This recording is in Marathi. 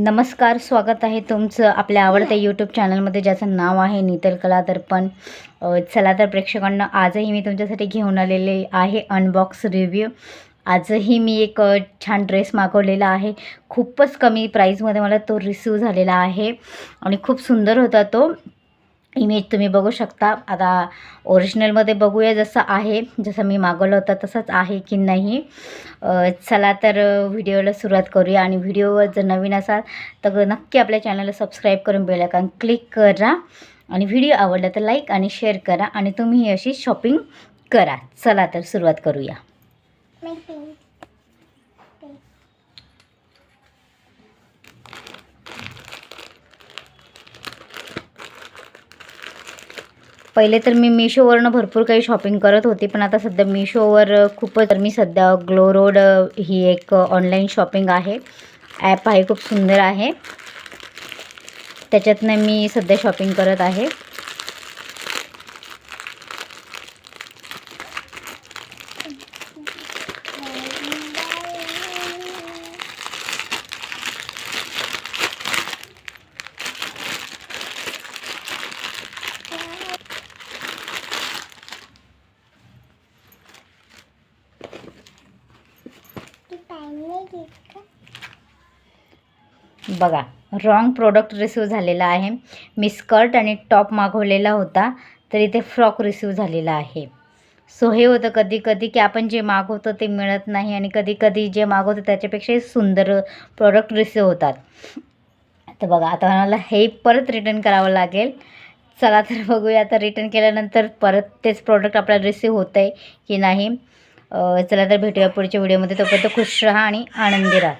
नमस्कार स्वागत आहे तुमचं आपल्या आवडत्या यूट्यूब चॅनलमध्ये ज्याचं नाव आहे नीतल कला दर्पण चला तर प्रेक्षकांना आजही मी तुमच्यासाठी घेऊन आलेले आहे अनबॉक्स रिव्ह्यू आजही मी एक छान ड्रेस मागवलेला आहे. खूपच कमी प्राईजमध्ये मला तो रिसीव झालेला आहे आणि खूप सुंदर होता तो. इमेज तुम्ही बघू शकता. आता ओरिजिनलमध्ये बघूया जसं आहे जसं मी मागवलं होतं तसंच आहे की नाही. चला तर व्हिडिओला सुरुवात करूया आणि व्हिडिओवर जर नवीन असाल तर नक्की आपल्या चॅनलला सबस्क्राईब करून बेल क्लिक करा आणि व्हिडिओ आवडला तर लाईक आणि शेअर करा आणि तुम्ही अशी शॉपिंग करा. चला तर सुरुवात करूया. पहिले तर मी मिशोवरनं भरपूर काही शॉपिंग करत होते पण आता सध्या मिशोवर खूपच तर मी सध्या. ग्लो रोड ही एक ऑनलाईन शॉपिंग आहे. ॲप आहे खूप सुंदर आहे. त्याच्यातनं मी सध्या शॉपिंग करत आहे. बघा रॉंग प्रोडक्ट रिसीव झालेला आहे. मी स्कर्ट आणि टॉप मागवलेला होता तर इथे फ्रॉक रिसीव झालेला आहे. सो हे होतं कधी कधी की आपण जे मागवतो ते मिळत नाही आणि कधी कधी जे मागवतो त्याच्यापेक्षाही सुंदर प्रोडक्ट रिसीव होतात. तर बघा आता मला हे परत रिटर्न करावं लागेल. चला तर बघूया आता रिटर्न केल्यानंतर परत तेच प्रोडक्ट आपल्याला रिसीव होतं आहे की नाही. चला तर भेटूया पुढच्या व्हिडिओमध्ये. तोपर्यंत खुश राहा आणि आनंदी राहा.